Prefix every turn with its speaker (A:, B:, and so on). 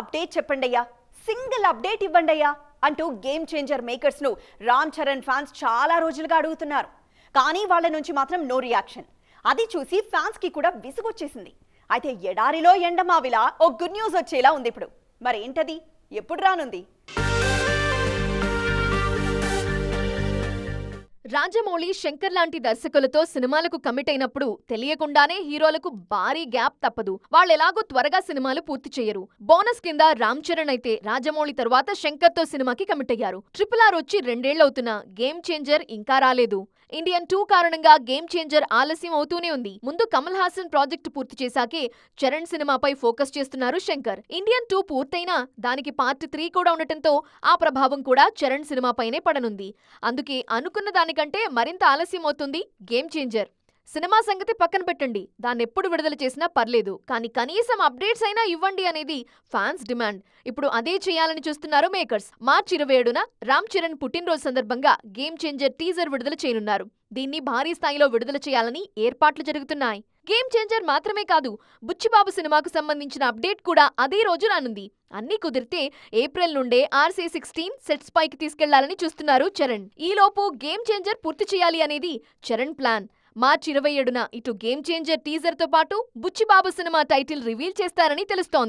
A: Update చెప్పండి అయ్యా. Single update ఇవ్వండి అయ్యా అంటూ గేమ్ చేంజర్ మేకర్స్ను రామ్ చరణ్ ఫ్యాన్స్ చాలా రోజులుగా అడుగుతున్నారు. కానీ వాళ్ళ నుంచి మాత్రం నో రియాక్షన్ అది చూసి ఫ్యాన్స్కి కూడా విసుగొచ్చేసింది. అయితే ఎడారిలో ఎండమావిలా ఓ గుడ్ న్యూస్ వచ్చేలా ఉంది ఇప్పుడు. మరి ఏంటది ఎప్పుడు రానుంది?
B: రాజమౌళి శంకర్ లాంటి దర్శకులతో సినిమాలకు కమిట్ అయినప్పుడు తెలియకుండానే హీరోలకు భారీ గ్యాప్ తప్పదు. వాళ్ళెలాగో త్వరగా సినిమాలు పూర్తి చేయరు. బోనస్ కింద రామ్ చరణ్ అయితే రాజమౌళి తరువాత శంకర్తో సినిమాకి కమిట్ అయ్యారు. ట్రిపుల్ ఆర్ వచ్చి రెండేళ్ళవుతున్నా గేమ్ చేంజర్ ఇంకా రాలేదు. ఇండియన్ టూ కారణంగా గేమ్ చేంజర్ ఆలస్యం అవుతూనే ఉంది. ముందు కమల్ హాసన్ ప్రాజెక్టు పూర్తి చేశాకే చరణ్ సినిమాపై ఫోకస్ చేస్తున్నారు శంకర్. ఇండియన్ టూ పూర్తయినా దానికి పార్ట్ త్రీ కూడా ఉండటంతో ఆ ప్రభావం కూడా చరణ్ సినిమాపైనే పడనుంది. అందుకే అనుకున్న దానికంటే మరింత ఆలస్యం అవుతుంది గేమ్ చేంజర్. సినిమా సంగతి పక్కన పెట్టండి. దాన్నెప్పుడు విడుదల చేసినా పర్లేదు. కానీ కనీసం అప్డేట్స్ అయినా ఇవ్వండి అనేది ఫ్యాన్స్ డిమాండ్. ఇప్పుడు అదే చేయాలని చూస్తున్నారు మేకర్స్. మార్చి ఇరవై ఏడున రామ్ చరణ్ పుట్టినరోజు సందర్భంగా గేమ్ చేంజర్ టీజర్ విడుదల చేయనున్నారు. దీన్ని భారీ స్థాయిలో విడుదల చేయాలని ఏర్పాట్లు జరుగుతున్నాయి. గేమ్ చేంజర్ మాత్రమే కాదు బుచ్చిబాబు సినిమాకు సంబంధించిన అప్డేట్ కూడా అదే రోజు రానుంది. అన్నీ కుదిరితే ఏప్రిల్ నుండే ఆర్సీ సిక్స్టీన్ సెట్స్ పైకి తీసుకెళ్ళాలని చూస్తున్నారు చరణ్. ఈలోపు గేమ్ చేంజర్ పూర్తి చేయాలి అనేది చరణ్ ప్లాన్. మార్చి ఇరవై ఏడున ఇటు గేమ్ చేంజర్ టీజర్తో పాటు బుచ్చిబాబు సినిమా టైటిల్ రివీల్ చేస్తారని తెలుస్తోంది.